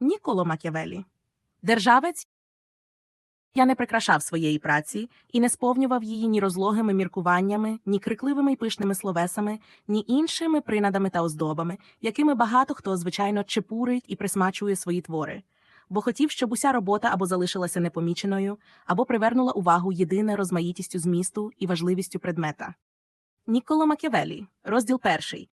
Ніколо Макіавелі. Державець я не прикрашав своєї праці і не сповнював її ні розлогими міркуваннями, ні крикливими й пишними словесами, ні іншими принадами та оздобами, якими багато хто, звичайно, чепурить і присмачує свої твори, бо хотів, щоб уся робота або залишилася непоміченою, або привернула увагу єдине розмаїтістю змісту і важливістю предмета. Ніколо Макіавелі, розділ перший.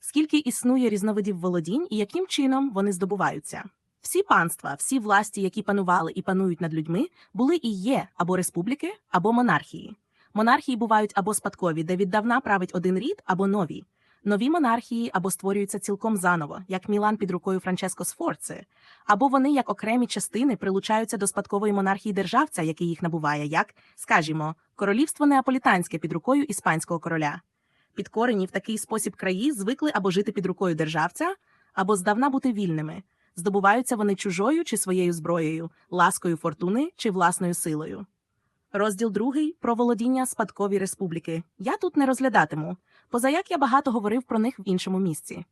Скільки існує різновидів володінь і яким чином вони здобуваються? Всі панства, всі власті, які панували і панують над людьми, були і є або республіки, або монархії. Монархії бувають або спадкові, де віддавна править один рід, або нові. Нові монархії або створюються цілком заново, як Мілан під рукою Франческо Сфорци, або вони, як окремі частини, прилучаються до спадкової монархії державця, який їх набуває, як, скажімо, королівство неаполітанське під рукою іспанського короля. Підкорені в такий спосіб краї звикли або жити під рукою державця, або здавна бути вільними. Здобуваються вони чужою чи своєю зброєю, ласкою фортуни чи власною силою. Розділ другий про володіння спадкові республіки. Я тут не розглядатиму, позаяк я багато говорив про них в іншому місці.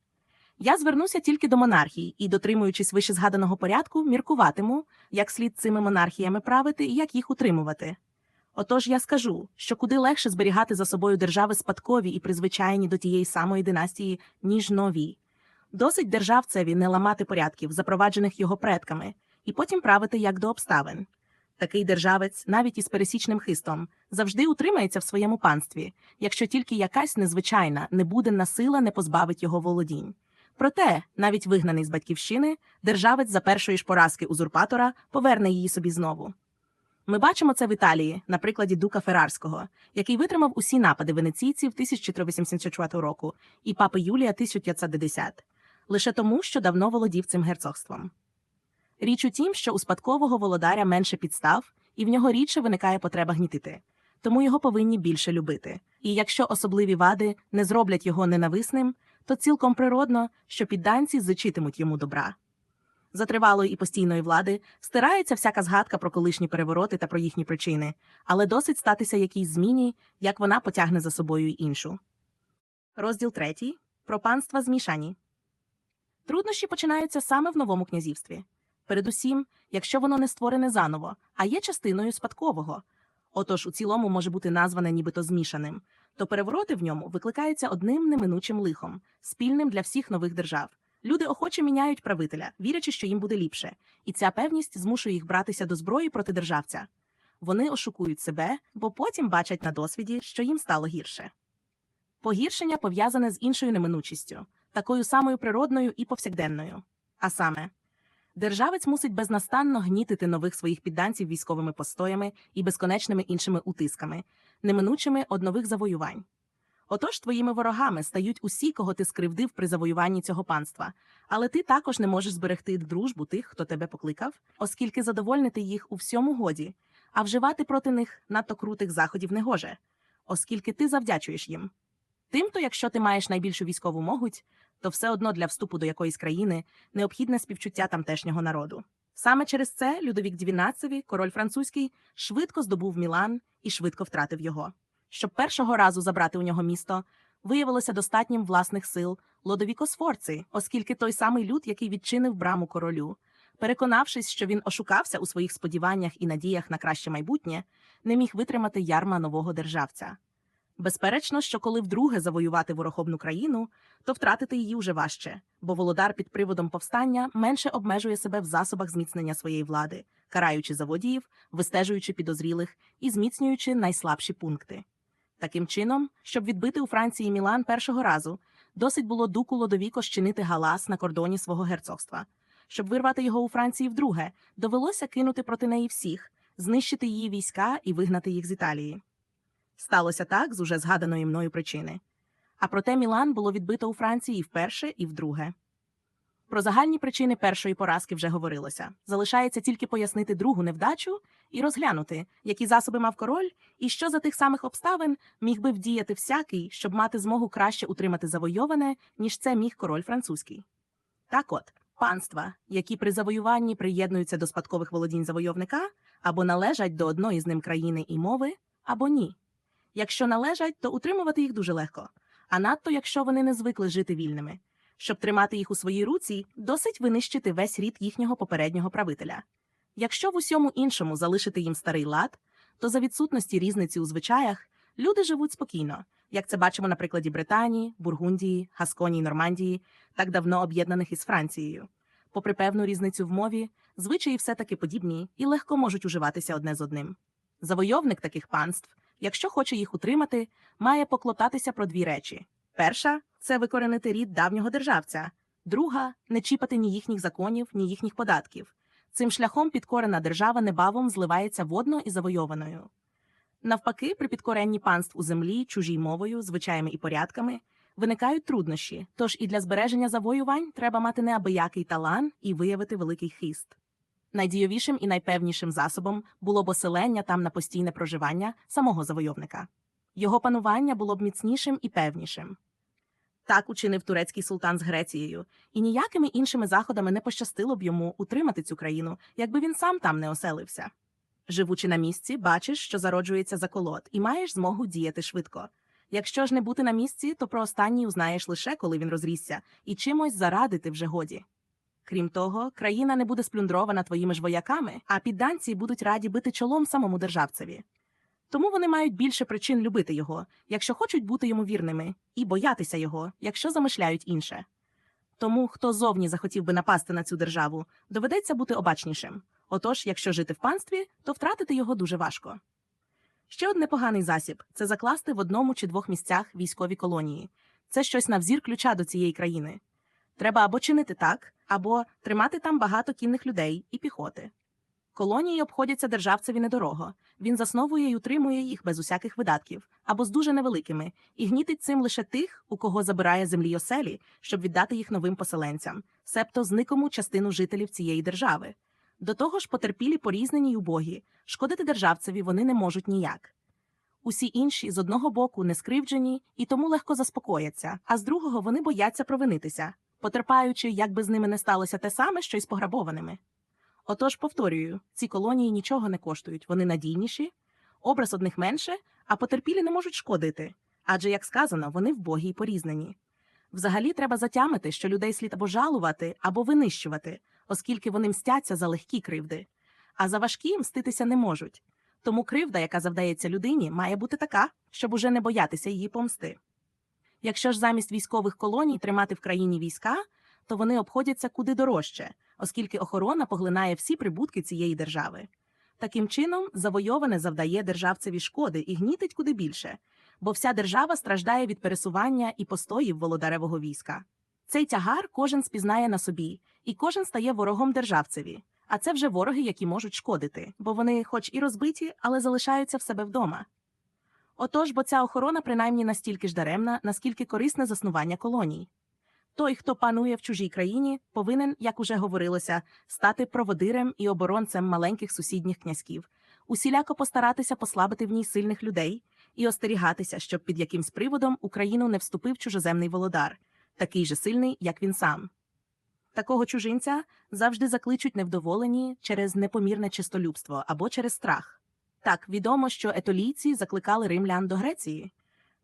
Я звернуся тільки до монархій і, дотримуючись вище згаданого порядку, міркуватиму, як слід цими монархіями правити і як їх утримувати. Отож я скажу, що куди легше зберігати за собою держави спадкові і призвичайні до тієї самої династії, ніж нові. Досить державцеві не ламати порядків, запроваджених його предками, і потім правити як до обставин. Такий державець, навіть із пересічним хистом, завжди утримається в своєму панстві, якщо тільки якась незвичайна, небуденна сила не позбавить його володінь. Проте, навіть вигнаний з батьківщини, державець за першої ж поразки узурпатора поверне її собі знову. Ми бачимо це в Італії на прикладі Дука Феррарського, який витримав усі напади венеційців 1484 року і папи Юлія 1510, лише тому, що давно володів цим герцогством. Річ у тім, що у спадкового володаря менше підстав, і в нього рідше виникає потреба гнітити, тому його повинні більше любити. І якщо особливі вади не зроблять його ненависним, то цілком природно, що підданці зичитимуть йому добра. За тривалої і постійної влади стирається всяка згадка про колишні перевороти та про їхні причини, але досить статися якійсь зміні, як вона потягне за собою й іншу. Розділ третій про панства змішані. Труднощі починаються саме в новому князівстві. Передусім, якщо воно не створене заново, а є частиною спадкового. Отож у цілому може бути назване нібито змішаним, то перевороти в ньому викликаються одним неминучим лихом, спільним для всіх нових держав. Люди охоче міняють правителя, вірячи, що їм буде ліпше, і ця певність змушує їх братися до зброї проти державця. Вони ошукують себе, бо потім бачать на досвіді, що їм стало гірше. Погіршення пов'язане з іншою неминучістю, такою самою природною і повсякденною. А саме, державець мусить безнастанно гнітити нових своїх підданців військовими постоями і безконечними іншими утисками, неминучими од нових завоювань. Отож твоїми ворогами стають усі, кого ти скривдив при завоюванні цього панства, але ти також не можеш зберегти дружбу тих, хто тебе покликав, оскільки задовольнити їх у всьому годі, а вживати проти них надто крутих заходів не гоже, оскільки ти завдячуєш їм. Тимто, якщо ти маєш найбільшу військову могуть, то все одно для вступу до якоїсь країни необхідне співчуття тамтешнього народу. Саме через це Людовік XII, король французький, швидко здобув Мілан і швидко втратив його. Щоб першого разу забрати у нього місто, виявилося достатнім власних сил Лодовіко Сфорци, оскільки той самий люд, який відчинив браму королю, переконавшись, що він ошукався у своїх сподіваннях і надіях на краще майбутнє, не міг витримати ярма нового державця. Безперечно, що коли вдруге завоювати ворохобну країну, то втратити її вже важче, бо володар під приводом повстання менше обмежує себе в засобах зміцнення своєї влади, караючи заводіїв, вистежуючи підозрілих і зміцнюючи найслабші пункти. Таким чином, щоб відбити у Франції Мілан першого разу, досить було дуку Лодовіко щинити галас на кордоні свого герцогства. Щоб вирвати його у Франції вдруге, довелося кинути проти неї всіх, знищити її війська і вигнати їх з Італії. Сталося так з уже згаданої мною причини. А проте Мілан було відбито у Франції і вперше, і вдруге. Про загальні причини першої поразки вже говорилося. Залишається тільки пояснити другу невдачу і розглянути, які засоби мав король, і що за тих самих обставин міг би вдіяти всякий, щоб мати змогу краще утримати завойоване, ніж це міг король французький. Так от, панства, які при завоюванні приєднуються до спадкових володінь завойовника, або належать до одної з ним країни і мови, або ні. Якщо належать, то утримувати їх дуже легко, а надто якщо вони не звикли жити вільними. Щоб тримати їх у своїй руці, досить винищити весь рід їхнього попереднього правителя. Якщо в усьому іншому залишити їм старий лад, то за відсутності різниці у звичаях люди живуть спокійно, як це бачимо на прикладі Британії, Бургундії, Гасконії, Нормандії, так давно об'єднаних із Францією. Попри певну різницю в мові, звичаї все-таки подібні і легко можуть уживатися одне з одним. Завойовник таких панств, якщо хоче їх утримати, має поклопатися про дві речі: перша це викоренити рід давнього державця, друга не чіпати ні їхніх законів, ні їхніх податків. Цим шляхом підкорена держава небавом зливається водно і завойованою. Навпаки, при підкоренні панств у землі, чужій мовою, звичаями і порядками виникають труднощі, тож і для збереження завоювань треба мати неабиякий талант і виявити великий хист. Найдійовішим і найпевнішим засобом було б оселення там на постійне проживання самого завойовника. Його панування було б міцнішим і певнішим. Так учинив турецький султан з Грецією, і ніякими іншими заходами не пощастило б йому утримати цю країну, якби він сам там не оселився. Живучи на місці, бачиш, що зароджується заколот, і маєш змогу діяти швидко. Якщо ж не бути на місці, то про останній узнаєш лише, коли він розрісся, і чимось зарадити вже годі. Крім того, країна не буде сплюндрована твоїми ж вояками, а підданці будуть раді бити чолом самому державцеві. Тому вони мають більше причин любити його, якщо хочуть бути йому вірними, і боятися його, якщо замишляють інше. Тому, хто зовні захотів би напасти на цю державу, доведеться бути обачнішим. Отож, якщо жити в панстві, то втратити його дуже важко. Ще один непоганий засіб це закласти в одному чи двох місцях військові колонії. Це щось на взір ключа до цієї країни. Треба або чинити так, або тримати там багато кінних людей і піхоти. Колонії обходяться державцеві недорого. Він засновує і утримує їх без усяких видатків, або з дуже невеликими, і гнітить цим лише тих, у кого забирає землі й оселі, щоб віддати їх новим поселенцям, себто зникому частину жителів цієї держави. До того ж, потерпілі порізнені й убогі, шкодити державцеві вони не можуть ніяк. Усі інші з одного боку не скривджені і тому легко заспокояться, а з другого вони бояться провинитися, потерпаючи, як би з ними не сталося те саме, що й з пограбованими. Отож, повторюю, ці колонії нічого не коштують, вони надійніші, образ одних менше, а потерпілі не можуть шкодити, адже, як сказано, вони вбогі й порізнені. Взагалі треба затямити, що людей слід або жалувати, або винищувати, оскільки вони мстяться за легкі кривди, а за важкі мститися не можуть. Тому кривда, яка завдається людині, має бути така, щоб уже не боятися її помсти. Якщо ж замість військових колоній тримати в країні війська, то вони обходяться куди дорожче, оскільки охорона поглинає всі прибутки цієї держави. Таким чином, завойоване завдає державцеві шкоди і гнітить куди більше, бо вся держава страждає від пересування і постоїв володаревого війська. Цей тягар кожен спізнає на собі, і кожен стає ворогом державцеві. А це вже вороги, які можуть шкодити, бо вони, хоч і розбиті, але залишаються в себе вдома. Отож, бо ця охорона принаймні настільки ж даремна, наскільки корисне заснування колоній. Той, хто панує в чужій країні, повинен, як уже говорилося, стати проводирем і оборонцем маленьких сусідніх князьків, усіляко постаратися послабити в ній сильних людей і остерігатися, щоб під якимсь приводом Україну не вступив чужоземний володар, такий же сильний, як він сам. Такого чужинця завжди закличуть невдоволені через непомірне чистолюбство або через страх. Так відомо, що етолійці закликали римлян до Греції.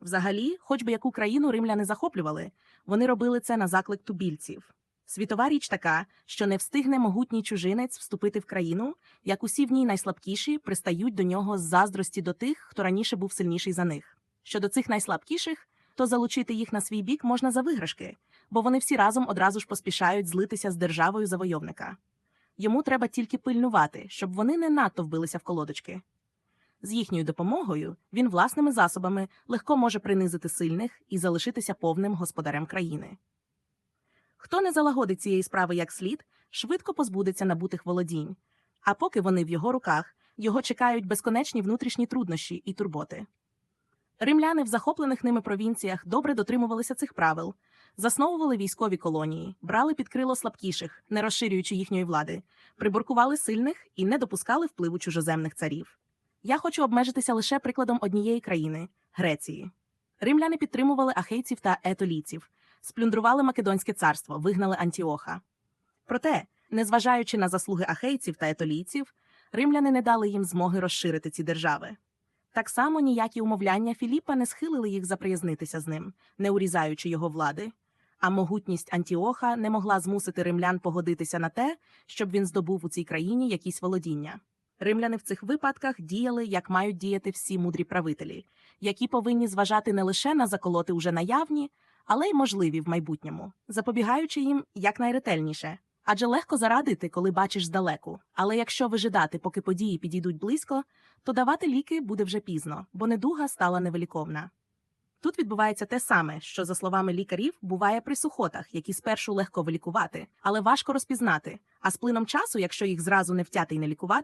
Взагалі, хоч би яку країну римляни захоплювали, вони робили це на заклик тубільців. Світова річ така, що не встигне могутній чужинець вступити в країну, як усі в ній найслабкіші пристають до нього з заздрості до тих, хто раніше був сильніший за них. Щодо цих найслабкіших, то залучити їх на свій бік можна за виграшки, бо вони всі разом одразу ж поспішають злитися з державою завойовника. Йому треба тільки пильнувати, щоб вони не надто вбилися в колодочки. З їхньою допомогою він власними засобами легко може принизити сильних і залишитися повним господарем країни. Хто не залагодить цієї справи як слід, швидко позбудеться набутих володінь, а поки вони в його руках, його чекають безконечні внутрішні труднощі і турботи. Римляни в захоплених ними провінціях добре дотримувалися цих правил, засновували військові колонії, брали під крило слабкіших, не розширюючи їхньої влади, приборкували сильних і не допускали впливу чужоземних царів. Я хочу обмежитися лише прикладом однієї країни Греції. Римляни підтримували ахейців та етолійців, сплюндрували Македонське царство, вигнали Антіоха. Проте, незважаючи на заслуги ахейців та етолійців, римляни не дали їм змоги розширити ці держави. Так само ніякі умовляння Філіпа не схилили їх заприязнитися з ним, не урізаючи його влади. а могутність Антіоха не могла змусити римлян погодитися на те, щоб він здобув у цй країні якісь володіння. Римляни в цих випадках діяли, як мають діяти всі мудрі правителі, які повинні зважати не лише на заколоти уже наявні, але й можливі в майбутньому, запобігаючи їм якнайретельніше. Адже легко зарадити, коли бачиш здалеку. Але якщо вижидати, поки події підійдуть близько, то давати ліки буде вже пізно, бо недуга стала невеликовна. Тут відбувається те саме, що, за словами лікарів, буває при сухотах, які спершу легко вилікувати, але важко розпізнати. А з плином часу, якщо їх зразу не втяти й не лікувати,